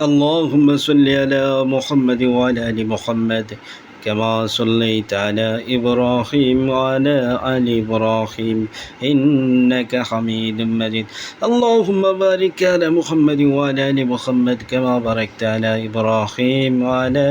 اللهم صل على محمد وعلى آل محمد كما صليت على إبراهيم وعلى آل إبراهيم إنك حميد مجيد. اللهم بارك على محمد وعلى آل محمد كما باركت على إبراهيم وعلى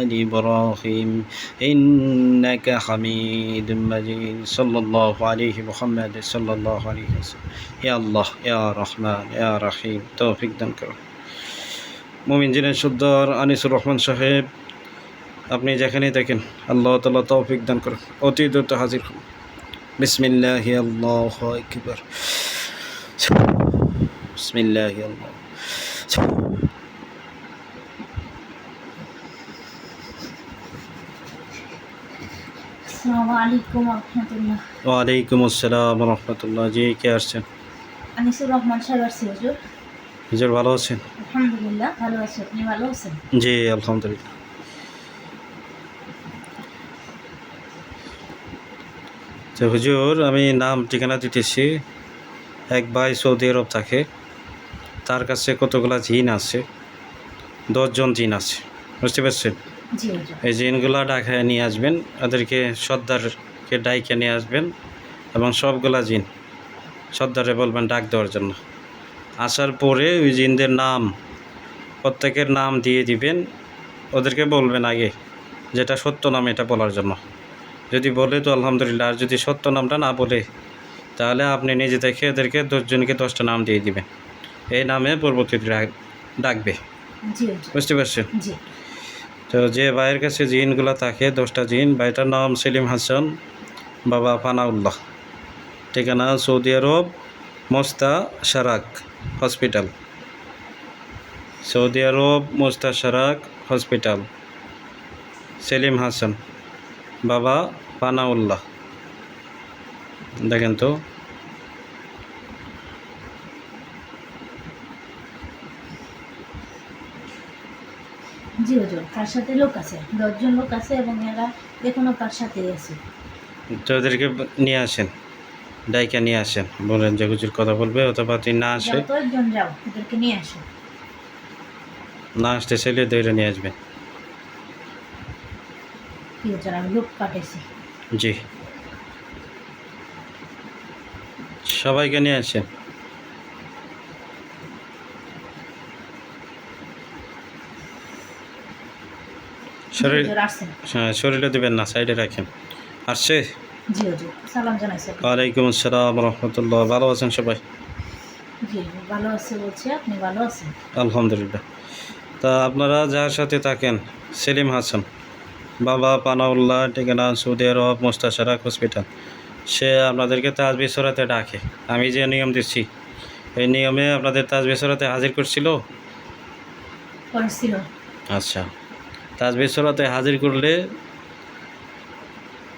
آل إبراهيم إنك حميد مجيد. صلى الله عليه محمد صلى الله عليه وسلم. يا الله يا رحمن يا رحيم. توفيق দান মুমিন জিনের সুদ্দর আনিসুর রহমান সাহেব আপনি যেখানেই দেখেন আল্লাহ তালা তৌফিক দান করুন। অতি দ্রুত হাজির হন। বিসমিল্লাহ আল্লাহ একবার বিসমিল্লাহ আল্লাহ। ওয়ালাইকুম আসসালাম রহমতুল্লাহ। জি কে আসছেন? আনিসুর রহমান সাহেব আসছি হুজুর। হুজুর ভালো আছেন? আলহামদুলিল্লাহ ভালো আছি। আপনি ভালো আছেন? জি আলহামদুলিল্লাহ। তো হুজুর আমি নাম ঠিকানা দিতেছি। এক ভাই সৌদি আরব থাকে। তার কাছে কতগুলা জিন আছে? দশজন জিন আছে। বুঝতে পারছেন? এই জিনগুলা ডাকায় নিয়ে আসবেন। ওদেরকে সর্দারকে ডাইকে নিয়ে আসবেন এবং সবগুলা জিন সর্দারে বলবেন ডাক দেওয়ার জন্য। আসার পরে ওই জিনদের নাম প্রত্যেকের নাম দিয়ে দিবেন। ওদেরকে বলবেন আগে যেটা সত্য নাম এটা বলার জন্য। যদি বলে তো আলহামদুলিল্লাহ আর যদি সত্য নামটা না বলে তাহলে আপনি নিজে দেখে এদেরকে দশজনকে দশটা নাম দিয়ে দিবেন। এই নামে পরবর্তীতে ডাক- ডাকবে। বুঝতে পারছেন? তো যে ভাইয়ের কাছে জিনগুলো থাকে দশটা জিন ভাইটার নাম সেলিম হাসান বাবা ফানাউল্লাহ। ঠিকানা সৌদি আরব মোস্তা শারাক হসপিটাল। সৌদি আরব মোস্তা শারাক হসপিটাল। সেলিম হাসান। বাবা পানাউল্লাহ দেখেন তো। জি হুজুর তার সাথে লোক আছে দশজন লোক আছে এবং এরা যে কোনো তার আছে। তো ওদেরকে নিয়ে আসেন। ডাইকা নিয়ে আসেন। বলেন যে হুজুর কথা বলবে অথবা তুই না আসে। না আসতে ছেলে দইরে নিয়ে আসবেন। জি। সবাইকে নিয়ে আসেন। শরীর হ্যাঁ শরীরে দেবেন না সাইডে রাখেন। আসছে? জি ওয়ালাইকুম আসসালাম রহমতুল্লাহ। ভালো আছেন সবাই? জি ভালো আছে বলছে। আপনি ভালো আছেন? আলহামদুলিল্লাহ। তা আপনারা যার সাথে থাকেন সেলিম হাসান। বাবা পানাউল্লাহ ঠিকানা সৌদি আরব মোস্তাশারাক হসপিটাল। সে আপনাদেরকে তাজবি সরাতে ডাকে। আমি যে নিয়ম দিচ্ছি এই নিয়মে আপনাদের তাজবি সরাতে হাজির করছিল। আচ্ছা। তাজবি সরাতে হাজির করলে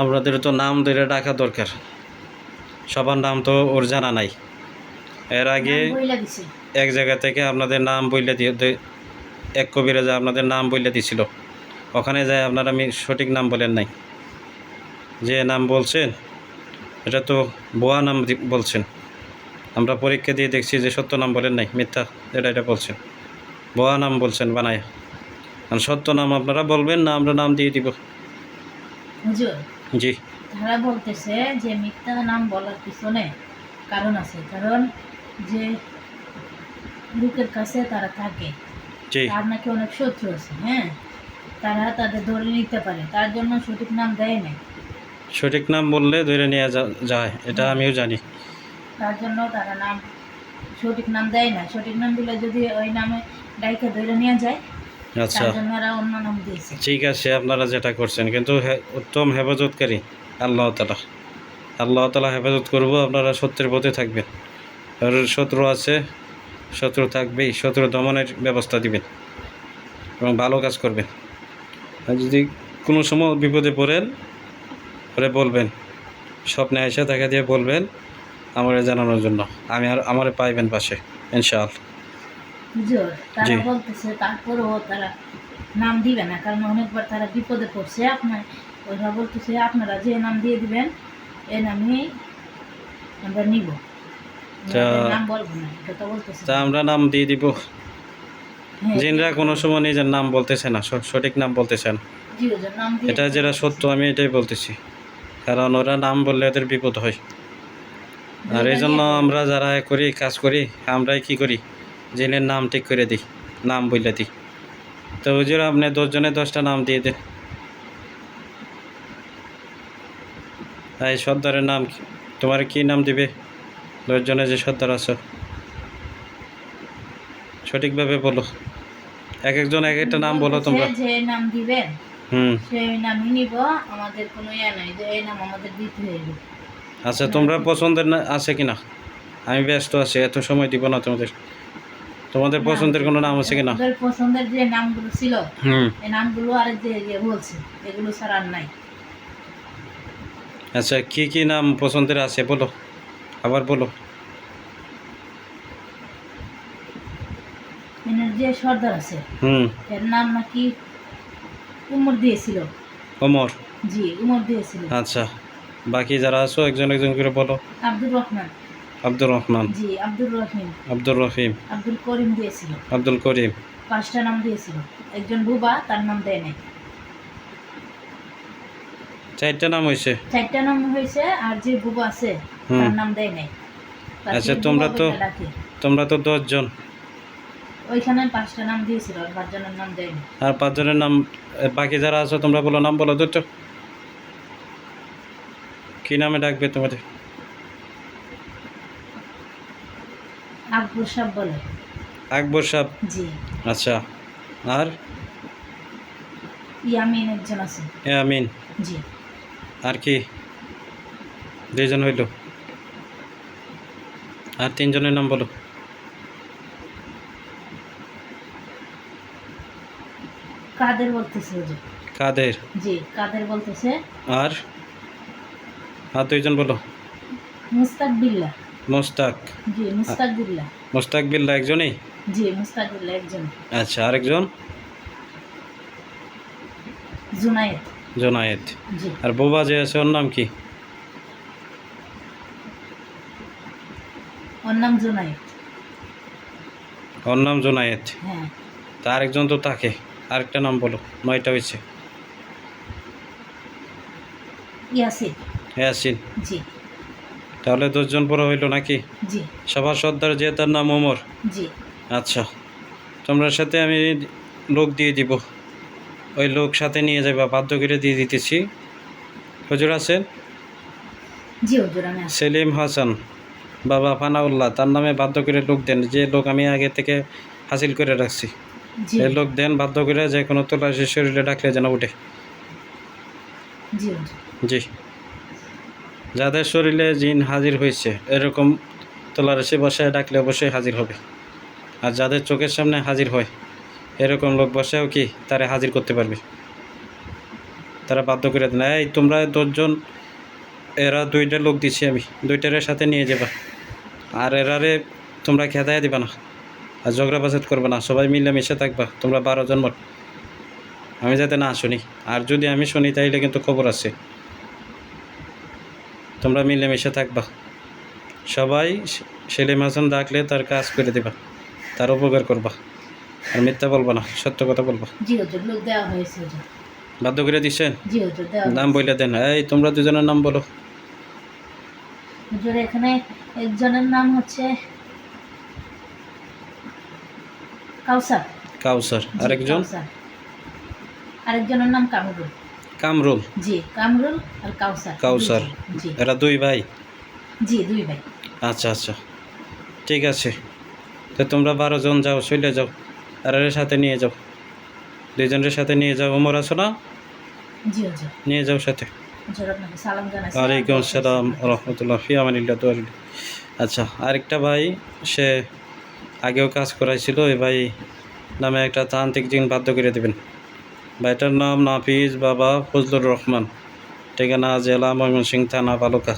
আপনাদের তো নাম ধরে ডাকা দরকার। সবার নাম তো ওর জানা নাই। এর আগে এক জায়গা থেকে আপনাদের নাম বইলে এক কবিরাজা আপনাদের নাম বইলে দিছিল। ওখানে যায় আপনারা আমি সঠিক নাম বলেন নাই। যে নাম বলছেন এটা তো বোয়া নাম বলছেন। আমরা পরীক্ষা দিয়ে দেখছি যে সত্য নাম বলেন নাই মিথ্যা এটা এটা বলছেন। বোয়া নাম বলছেন বানায়। আর সত্য নাম আপনারা বলবেন না আমরা নাম দিয়ে দিব। জি। তারা বলতেছে যে মিথ্যা নাম বলার পিছনে কারণ আছে। কারণ যে লোকের কাছে তারা থাকে তার নাকি অনেক শত্রু আছে হ্যাঁ? তারা তাদের ধরে নিতে পারে তার জন্য সঠিক নাম দেয় না সঠিক নাম বললে ধরে নেওয়া যায় এটা আমিও জানি। তার জন্য তারা নাম সঠিক নাম দেয় না সঠিক নাম দিলে যদি ওই নামে ডাইকে ধরে নিয়ে যায় আচ্ছা। ঠিক আছে আপনারা যেটা করছেন কিন্তু উত্তম হেফাজতকারী আল্লাহ তালা আল্লাহ তালা হেফাজত করব আপনারা সত্যের পথে থাকবেন। আর শত্রু আছে শত্রু থাকবেই শত্রু দমনের ব্যবস্থা দিবেন এবং ভালো কাজ করবেন। আর যদি কোনো সময় বিপদে পড়েন পরে বলবেন। স্বপ্নে এসে দেখা দিয়ে বলবেন আমার জানানোর জন্য। আমি আর আমারে পাইবেন পাশে ইনশাআল্লাহ। বুঝলো তারা বলতেছে তারপরেও তারা নাম দিবে না কারণ অনেকবার তারা বিপদে পড়ছে। আপনার ওরা বলতেছে আপনারা যে নাম দিয়ে দিবেন নামই আমরা নিব। নাম বলব না এটা বলতেছে। তা আমরা নাম দিয়ে দিব। হ্যাঁ, জিনরা কোনো সময় নিজের নাম বলতেছে না সঠিক নাম বলতেছে না জি হুজুর নাম দিয়ে এটা যেটা সত্য আমি এটাই বলতেছি। কারণ ওরা নাম বললে ওদের বিপদ হয়। আর এই জন্য আমরা যারা এ করি কাজ করি আমরাই কি করি? জিনের নাম ঠিক করে দিই নাম বললে দিই। তো হুজুর আপনি দশজনে দশটা নাম দিয়ে দেন। এই সর্দারের নাম কি? তোমার কি নাম দিবে? দশজনে যে সর্দার আছো। সঠিকভাবে বলো। এক একজন এক একটা নাম বলো তোমরা। যে নাম দিবেন হুম। সেই নামই নিব আমাদের কোনো ইয়ে নাই যে এই নাম আমাদের দিতে হইবে। আচ্ছা তোমরা পছন্দের না আছে কিনা? আমি ব্যস্ত আছি এত সময় দিব না তোমাদের। তোমাদের পছন্দের কোনো নাম আছে কি না ওদের পছন্দের যে নামগুলো ছিল হুম। এই নামগুলো আর যে যে বলছে এগুলো ছাড়া আর নাই। আচ্ছা কি কি নাম পছন্দের আছে বলো আবার বলো। এনার যে সর্দার আছে হুম। এর নাম নাকি উমর দিয়েছিল। ওমর জি উমর দিয়েছিল। আচ্ছা বাকি যারা আছো একজন একজন করে বলো। আব্দুর রহমান। আব্দুর রহমান। জি আব্দুর রহিম। আব্দুর রহিম। আব্দুল করিম দিয়েছিল। আব্দুল করিম। পাঁচটা নাম দিয়েছিল। একজন বুবা তার নাম দেয় নাই চারটা নাম হয়েছে চারটা নাম হয়েছে আর যে বুবা আছে তার নাম দেয় নাই আচ্ছা, তোমরা তো- তোমরা তো দশজন। ওইখানে পাঁচটা নাম দিয়েছিল আর পাঁচজনের নাম দেয়নি আর পাঁচজনের নাম বাকি যারা আছো তোমরা বলো নাম বলো দুটো। কি নামে ডাকবে তোমাদের? আকবর সাহ বলে। আকবর সাহ জি। আচ্ছা। আর? ইয়ামিন একজন আছে। এ আমিন জি। আর কি? দুইজন হইল। আর তিনজনের নাম বলো। কাদের বলতেছে কাদের? জি কাদের বলতেছে? আর? আর দুইজন বলো। মুস্তাক বিল্লাহ মোস্তাক। জি মুস্তাক বিল্লাহ মোস্তাক বিল্লা একজনই? জি মুস্তাক বিল্লাহ একজন। আচ্ছা আরেকজন? জুনায়েদ। জোনায়েদ। আর বোবা যে আছে ওর নাম কি? ওর নাম জুনায়েদ। ওর নাম জোনায়েদ। হ্যাঁ। তা আরেকজন তো তাকে। আরেকটা নাম বলো নয়টা হয়েছে। ইয়াসিন। ইয়াসিন। জি। তাহলে দশজন পরে হইল নাকি? জি। সবার সর্দার যে তার নাম ওমর? জি। আচ্ছা। তোমরা সাথে আমি লোক দিয়ে দিব। ওই লোক সাথে নিয়ে যাবা বাধ্য করে দিয়ে দিতেছি। হজুর আছেন? জি হুজুর আমি আসি সেলিম হাসান বাবা ফানাউল্লাহ তার নামে বাধ্য করে লোক দেন। যে লোক আমি আগে থেকে হাসিল করে রাখছি। জি। এই লোক দেন বাধ্য করে যে কোনো তোলাশি শরীরে ডাকলে যেন উঠে। জি হুজুর। জি। যাদের শরীরে জিন হাজির হয়েছে, এরকম তোলারাশি বসায় ডাকলে অবশ্যই হাজির হবে। আর যাদের চোখের সামনে হাজির হয়, এরকম লোক বসেও কি তারা হাজির করতে পারবে? তারা বাধ্য করে দেন, এই, তোমরা দশজন, এরা দুইটা লোক দিছি আমি দুইটারের সাথে নিয়ে যাবা। আর এরারে তোমরা খেদায় দিবা না, আর ঝগড়া বাজাত করবে না, সবাই মিলে মিশে থাকবা, তোমরা বারো জন আমি যাতে না শুনি, আর যদি আমি শুনি তাইলে কিন্তু খবর আছে। তোমরা মিলেমিশে থাকবা। সবাই সেলিম হাসান ডাকলে তার কাজ করে দিবা তার উপকার করবা। আর মিথ্যা বলবা না সত্য কথা বলবা। বাধ্য করে দিচ্ছেন? নাম বইলে দেন এই তোমরা দুজনের নাম বলো। এখানে একজনের নাম হচ্ছে কাউসার। কাউসার। আরেকজন। আরেকজনের নাম কামরুল। কামরুল? জি কামরুল আর কাউসার। কাউসার। জি। এরা দুই ভাই? জি দুই ভাই। আচ্ছা আচ্ছা। ঠিক আছে। তো তোমরা বারো জন যাও চলে যাও। আর এর সাথে নিয়ে যাও। দুইজনের সাথে নিয়ে যাও। ওমর আছো না? নিয়ে যাও সাথে। ওয়ালাইকুম আসসালাম রহমতুল্লাহ ফিয়ামানিল্লা তো আচ্ছা আরেকটা ভাই সে আগেও কাজ করাইছিল। এই ভাই নামে একটা তান্ত্রিক জিন বাধ্য করে দেবেন। ভাইটার নাম নাফিজ বাবা ফজলুর রহমান। ঠিকানা জেলা ময়মনসিংহ থানা বালুকা।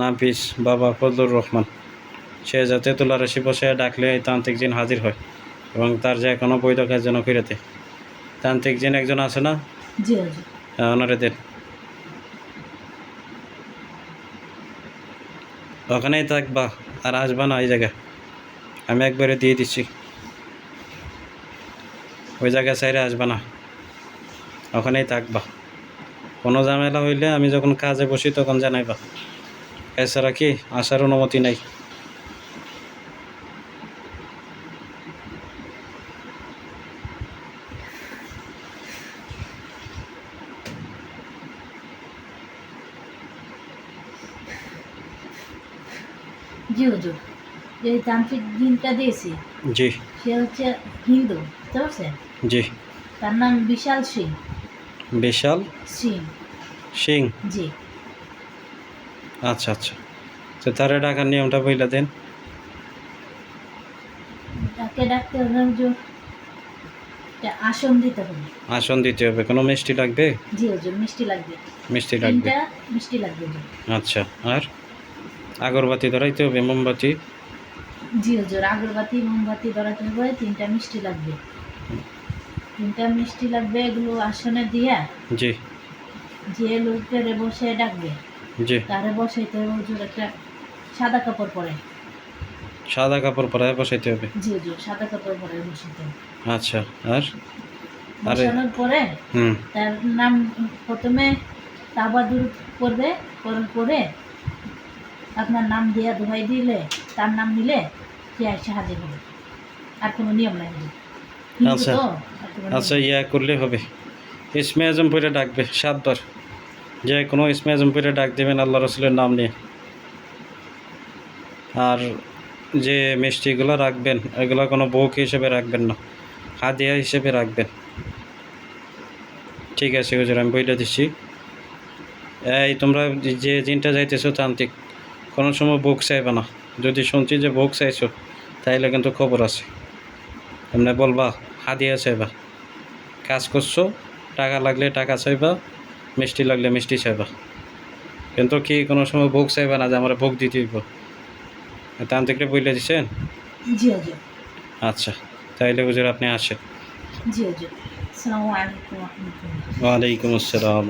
নাফিজ বাবা ফজলুর রহমান। সে যাতে তুলারাশি বসে ডাকলে তান্ত্রিক জিন হাজির হয় এবং তার যে কোনো বৈধ কাজ যেন করিতে তান্ত্রিক জিন একজন আছে না? হ্যাঁ, ওনারে দেন। ওখানেই থাকবা আর আসবা না এই জায়গায়। আমি একবারে দিয়ে দিচ্ছি। ওই জায়গায় চাইরে আসবা না। ওখানেই থাকবা। কোনো ঝামেলা হইলে আমি যখন কাজে বসি তখন জানাইবা। এছাড়া কি আসার অনুমতি নাই। জি হুজুর যে তান্ত্রিক দিনটা দিয়েছি জি। সে হচ্ছে হিন্দু বুঝতে পারছেন? জি। তার নাম বিশাল সিং। বিশাল? সিং। সিং? জি। আচ্ছা আচ্ছা। তো তারে ডাকার নিয়মটা বইলা দেন। তাকে ডাকতে হবে একটা আসন দিতে হবে। আসন দিতে হবে। কোনো মিষ্টি লাগবে? জি মিষ্টি লাগবে। মিষ্টি লাগবে। মিষ্টি লাগবে আচ্ছা আর? আগরবাতি ধরাইতে হবে মোমবাতি? জি হুজুর আগরবাতি মোমবাতি ধরাতে হবে তিনটা মিষ্টি লাগবে। তিনটা মিষ্টি লাগবে এগুলো আসনে দিয়া জি। যে লোকের বসে ডাকবে জি। তারে বসাইতে হবে হুজুর একটা সাদা কাপড় পরে। সাদা কাপড় পরায় বসাইতে হবে? জি হুজুর সাদা কাপড় পরে বসাইতে হবে। আচ্ছা আর? বসানোর পরে হুম। তার নাম প্রথমে তাবাদুর করবে করার পরে আপনার নাম দিয়া দোহাই দিলে তার নাম নিলে সে এসে হাজির হবে। আর কোনো নিয়ম নাই। আচ্ছা। আচ্ছা ইয়া করলে হবে। ইসমে আজম পরে ডাকবে, সাতবার। যে কোনো ইসমে আজম পরে ডাক দেবেন আল্লাহ রসুলের নাম নিয়ে। আর যে মিষ্টিগুলো রাখবেন, এগুলো কোনো বউক হিসেবে রাখবেন না, হাদিয়া হিসেবে রাখবেন। ঠিক আছে, হুজুর, আমি বইটা দিচ্ছি। এই, তোমরা যে জিনটা যাইতেছো তান্ত্রিক, কোনো সময় বুক চাইবে না। যদি শুনছি যে বুক চাইছো, তাইলে কিন্তু খবর আছে। এমনি বলবা হাদিয়া চাইবা। কাজ করছ টাকা লাগলে টাকা চাইবা মিষ্টি লাগলে মিষ্টি চাইবা। কিন্তু কি কোনো সময় ভোগ চাইবা না যে আমার ভোগ দিতে হইব? তান্ত্রিকটা বইলে দিচ্ছেন আচ্ছা তাইলে হুজুর আপনি আসেন। ওয়ালাইকুম আসসালাম